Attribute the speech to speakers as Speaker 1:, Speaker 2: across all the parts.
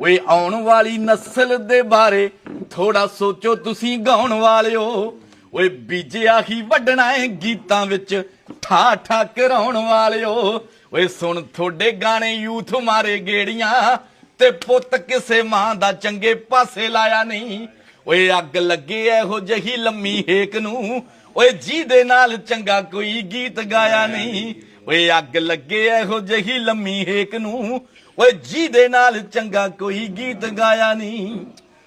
Speaker 1: ਓਏ ਆਉਣ ਵਾਲੀ ਨਸਲ ਦੇ ਬਾਰੇ ਥੋੜਾ ਸੋਚੋ ਤੁਸੀਂ ਗਾਉਣ ਵਾਲਿਓ। ਓਏ ਬੀਜਿਆ ਹੀ ਵੱਢਣਾ ਏ ਗੀਤਾਂ ਵਿੱਚ ਠਾ ਠਾ ਕਰਾਉਣ ਵਾਲਿਓ। ਓਏ ਸੁਣ ਤੁਹਾਡੇ ਗਾਣੇ ਯੂਥ ਮਾਰੇ ਗੇੜੀਆਂ ਤੇ ਪੁੱਤ ਕਿਸੇ ਮਾਂ ਦਾ ਚੰਗੇ ਪਾਸੇ ਲਾਇਆ ਨਹੀਂ। ਓਏ ਅੱਗ ਲੱਗੇ ਇਹੋ ਜਹੀ ਲੰਮੀ ਹੇਕ ਨੂੰ, ਓਏ ਜੀ ਦੇ ਨਾਲ ਚੰਗਾ ਕੋਈ ਗੀਤ ਗਾਇਆ ਨਹੀਂ। ਓਏ ਅੱਗ ਲੱਗੇ ਇਹੋ ਜਹੀ ਲੰਮੀ ਹੇਕ ਨੂੰ। ਓਏ ਜਿਹਦੇ ਨਾਲ ਚੰਗਾ ਕੋਈ ਗੀਤ ਗਾਇਆ ਨਹੀਂ।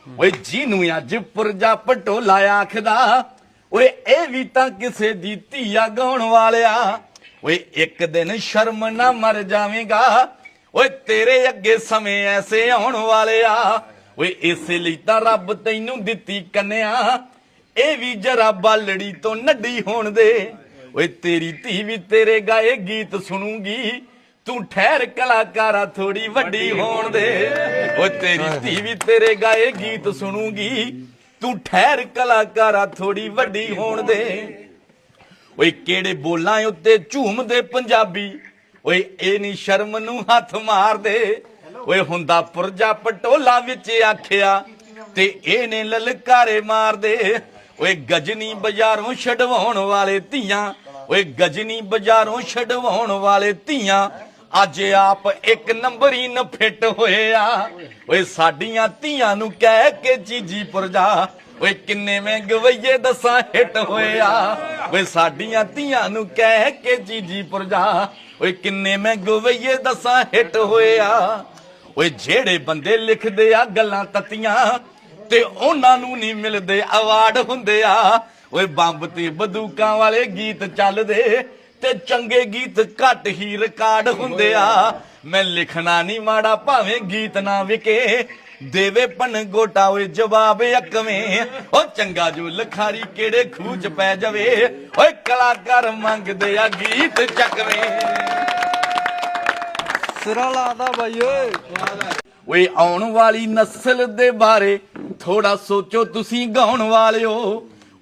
Speaker 1: ਓਏ ਨੂੰ ਅੱਜ ਪੁਰਜਾ ਪਟੋਲਾ ਆਖਦਾ, ਓਏ ਇਹ ਵੀ ਤਾਂ ਕਿਸੇ ਦੀ ਧੀਆ ਗਾਉਣ ਵਾਲਿਆ। ਓਏ ਇੱਕ ਦਿਨ ਸ਼ਰਮ ਨਾ ਮਰ ਜਾਵੇਂਗਾ, ਓਏ ਤੇਰੇ ਅੱਗੇ ਸਮੇਂ ਐਸੇ ਆਉਣ ਵਾਲਿਆ। ਓਏ ਇਸੇ ਲਈ ਤਾਂ ਰੱਬ ਤੈਨੂੰ ਦਿੱਤੀ ਕੰਨਿਆ, ਇਹ ਵੀ ਜਰਾ ਬਾਲੜੀ ਤੋਂ ਨੱਡੀ ਹੋਣ ਦੇ। ਓਏ ਤੇਰੀ ਧੀ ਵੀ ਤੇਰੇ ਗਾਏ ਗੀਤ ਸੁਣੂਗੀ। ਤੂੰ ਠਹਿਰ ਕਲਾਕਾਰਾ ਥੋੜੀ ਵੱਡੀ ਹੋਣ ਦੇ। ਓਏ ਤੇਰੀ ਧੀ ਵੀ ਤੇਰੇ ਗਾਏ ਗੀਤ ਸੁਣੂਗੀ। ਤੂੰ ਠਹਿਰ ਕਲਾਕਾਰਾ ਥੋੜੀ ਵੱਡੀ ਹੋਣ ਦੇ। ਓਏ ਕਿਹੜੇ ਬੋਲਾਂ ਉੱਤੇ ਝੂਮਦੇ ਪੰਜਾਬੀ। ਓਏ ਇਹ ਨਹੀਂ ਸ਼ਰਮ ਨੂੰ ਹੱਥ ਮਾਰਦੇ ਓਏ ਹੁੰਦਾ ਪੁਰਜਾ ਪਟੋਲਾ ਵਿੱਚ ਆਖਿਆ। ਤੇ ਇਹਨੇ ਲਲਕਾਰੇ ਮਾਰਦੇ ਓਏ ਗਜਨੀ ਬਾਜ਼ਾਰੋਂ ਛਡਵਾਉਣ ਵਾਲੇ ਧੀਆਂ, ਓਏ ਗਜਨੀ ਬਾਜ਼ਾਰੋਂ ਛਡਵਾਉਣ ਵਾਲੇ ਧੀਆਂ, ਅੱਜ ਆਪ ਇੱਕ ਨੰਬਰ ਨ ਫਿੱਟ ਹੋਏ ਓਏ ਸਾਡੀਆਂ ਧੀਆਂ ਨੂੰ ਕਹਿ ਕੇ ਜੀਜੀ ਪੁਰਜਾ ਓਏ ਕਿੰਨੇ ਮੈਂ ਗਵਈਏ ਦਸਾਂ ਹਿੱਟ ਹੋਏ ਆ ਓਏ ਸਾਡੀਆਂ ਧੀਆਂ ਨੂੰ ਕਹਿ ਕੇ ਜੀਜੀ ਪੁਰਜਾ ਓਏ ਕਿੰਨੇ ਮੈਂ ਗਵਈਏ ਦਸਾਂ ਹਿੱਟ ਹੋਏ ਆ ਓਏ ਜਿਹੜੇ ਬੰਦੇ ਲਿਖਦੇ ਆ ਗੱਲਾਂ ਤਤੀਆਂ ਤੇ ਉਹਨਾਂ ਨੂੰ ਨਹੀਂ ਮਿਲਦੇ ਅਵਾਰਡ ਹੁੰਦੇ ਆ। ਓਏ ਬੰਬ ਤੇ ਬੰਦੂਕਾਂ ਵਾਲੇ ਗੀਤ ਚੱਲਦੇ ਤੇ ਚੰਗੇ ਗੀਤ ਘੱਟ ਹੀ ਰਿਕਾਰਡ ਹੁੰਦੇ ਆ। ਮੈਂ ਲਿਖਣਾ ਨਹੀਂ ਮਾੜਾ ਭਾਵੇਂ ਗੀਤ ਨਾ ਵਿਕੇ। ਦੇਵੇ ਪਨ ਗੋਟਾ ਓਏ ਜਵਾਬ ਅਕਵੇਂ। ਓ ਚੰਗਾ ਜੋ ਲਖਾਰੀ ਕਿਹੜੇ ਖੂਹ ਚ ਪੈ ਜਾਵੇ। ਓਏ ਕਲਾਕਾਰ ਮੰਗਦੇ ਆ ਗੀਤ ਚੱਕਵੇਂ।
Speaker 2: ਸਿਰਾ ਲਾਦਾ ਬਾਈ ਓਏ।
Speaker 1: ਓਏ ਆਉਣ ਵਾਲੀ ਨਸਲ ਦੇ ਬਾਰੇ ਥੋੜਾ ਸੋਚੋ ਤੁਸੀਂ ਗਾਉਣ ਵਾਲਿਓ।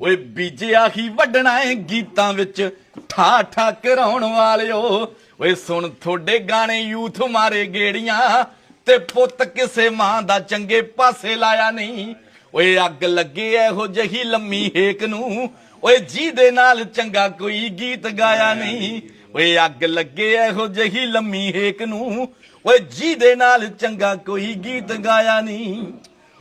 Speaker 1: ਓਏ ਬੀਜਿਆ ਹੀ ਵੱਢਣਾ ਏ ਗੀਤਾਂ ਵਿੱਚ ਠਾ ਠਾ ਕਰਾਉਣ ਵਾਲਿਓ। ਓਏ ਸੁਣ ਤੁਹਾਡੇ ਗਾਣੇ ਯੂਥ ਮਾਰੇ ਗੇੜੀਆਂ, ਤੇ ਪੁੱਤ ਕਿਸੇ ਮਾਂ ਦਾ ਚੰਗੇ ਪਾਸੇ ਲਾਇਆ ਨਹੀਂ। ਓਏ ਅੱਗ ਲੱਗੇ ਇਹੋ ਜਹੀ ਲੰਮੀ ਹੇਕ ਨੂੰ, ਓਏ ਜਿਹਦੇ ਨਾਲ ਚੰਗਾ ਕੋਈ ਗੀਤ ਗਾਇਆ ਨਹੀਂ। ਓਏ ਅੱਗ ਲੱਗੇ ਇਹੋ ਜਹੀ ਲੰਮੀ ਹੇਕ ਨੂੰ, ਓਏ ਜਿਹਦੇ ਨਾਲ ਚੰਗਾ ਕੋਈ ਗੀਤ ਗਾਇਆ ਨਹੀਂ।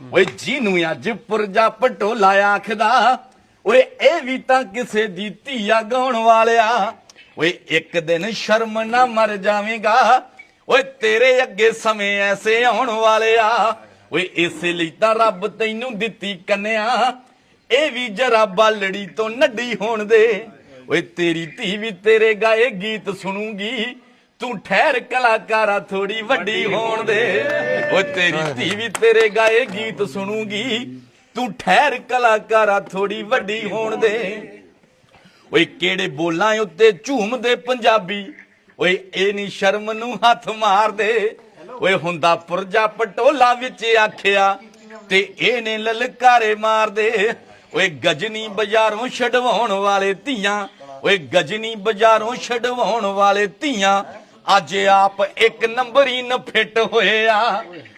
Speaker 1: ਓਏ ਜਿਹਨੂੰ ਅੱਜ ਪੁਰਜਾ ਪਟੋਲਾ ਆਖਦਾ, ਓਏ ਇਹ ਵੀ ਤਾਂ ਕਿਸੇ ਦੀ ਧੀਆ ਗਾਉਣ ਵਾਲਿਆ। ਓਏ ਇੱਕ ਦਿਨ ਸ਼ਰਮ ਨਾ ਮਰ ਜਾਵੇਂਗਾ, ਓਏ ਤੇਰੇ ਅੱਗੇ ਸਮੇਂ ਐਸੇ ਆਉਣ ਵਾਲਿਆ। ਓਏ ਇਸੇ ਲਈ ਤਾਂ ਰੱਬ ਤੈਨੂੰ ਦਿੱਤੀ ਕੰਨਿਆ, ਇਹ ਵੀ ਜਰਾ ਬਾਲੜੀ ਤੋਂ ਨੱਡੀ ਹੋਣ ਦੇ। ਓਏ ਤੇਰੀ ਧੀ ਵੀ ਤੇਰੇ ਗਾਏ ਗੀਤ ਸੁਣੂਗੀ ਤੂੰ ਠਹਿਰ ਕਲਾਕਾਰਾ ਥੋੜੀ ਵੱਡੀ ਹੋਣ ਦੇ। ਓਏ ਤੇਰੀ ਧੀ ਵੀ ਤੇਰੇ ਗਾਏ ਗੀਤ ਸੁਣੂਗੀ। ਤੂੰ ਠਹਿਰ ਕਲਾਕਾਰਾ ਥੋੜੀ ਵੱਡੀ ਹੋਣ ਦੇ। ਓਏ ਕਿਹੜੇ ਬੋਲਾਂ ਉੱਤੇ ਝੂਮਦੇ ਪੰਜਾਬੀ? ਓਏ ਇਹ ਨਹੀਂ ਸ਼ਰਮ ਨੂੰ ਹੱਥ ਮਾਰਦੇ। ਓਏ ਹੁੰਦਾ ਪੁਰਜਾ ਪਟੋਲਾ ਵਿੱਚ ਆਖਿਆ ਤੇ ਇਹਨੇ ਲਲਕਾਰੇ ਮਾਰਦੇ। ਓਏ ਗਜਨੀ ਬਾਜ਼ਾਰੋਂ ਛਡਵਾਉਣ ਵਾਲੇ ਧੀਆਂ। ਓਏ ਗਜਨੀ ਬਾਜ਼ਾਰੋਂ ਛਡਵਾਉਣ ਵਾਲੇ ਧੀਆਂ। ਅੱਜ ਆਪ ਇੱਕ ਨੰਬਰ ਨ ਫਿੱਟ ਹੋਏ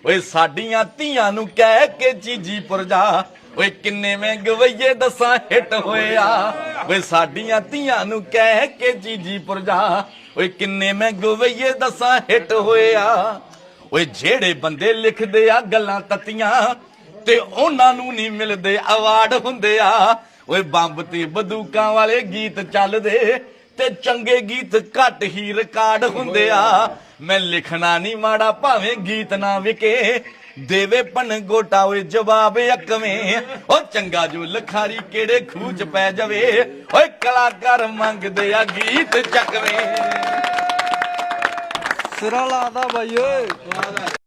Speaker 1: ਓਏ ਸਾਡੀਆਂ ਧੀਆਂ ਨੂੰ ਕਹਿ ਕੇ ਜੀਜੀ ਪੁਰਜਾ ਓਏ ਕਿੰਨੇ ਮੈਂ ਗਵਈਏ ਦਸਾਂ ਹਿੱਟ ਹੋਏ ਆ ਓਏ ਸਾਡੀਆਂ ਧੀਆਂ ਨੂੰ ਕਹਿ ਕੇ ਜੀਜੀ ਪੁਰਜਾ ਓਏ ਕਿੰਨੇ ਮੈਂ ਗਵਈਏ ਦਸਾਂ ਹਿੱਟ ਹੋਏ ਓਏ ਜਿਹੜੇ ਬੰਦੇ ਲਿਖਦੇ ਆ ਗੱਲਾਂ ਤਤੀਆਂ, ਤੇ ਉਹਨਾਂ ਨੂੰ ਨਹੀਂ ਮਿਲਦੇ ਅਵਾਰਡ ਹੁੰਦੇ ਆ। ਓਏ ਬੰਬ ਤੇ ਬੰਦੂਕਾਂ ਵਾਲੇ ਗੀਤ ਚੱਲਦੇ। ਤੇ ਚੰਗੇ ਗੀਤ ਘੱਟ ਹੀ ਰਿਕਾਰਡ ਹੁੰਦੇ ਆ। ਮੈਂ ਲਿਖਣਾ ਨਹੀਂ ਮਾੜਾ, ਭਾਵੇਂ ਗੀਤ ਨਾ ਵਿਕੇ। ਦੇਵੇ ਪਨ ਗੋਟਾ ਓਏ ਜਵਾਬ ਅਕਵੇਂ। ਓ ਚੰਗਾ ਜੋ ਲਖਾਰੀ ਕਿਹੜੇ ਖੂਹ ਚ ਪੈ ਜਾਵੇ। ਓਏ ਕਲਾਕਾਰ ਮੰਗਦੇ ਆ ਗੀਤ ਚੱਕਵੇਂ।
Speaker 2: ਸਿਰਾ ਲਾਦਾ ਬਾਈ, ਓਏ।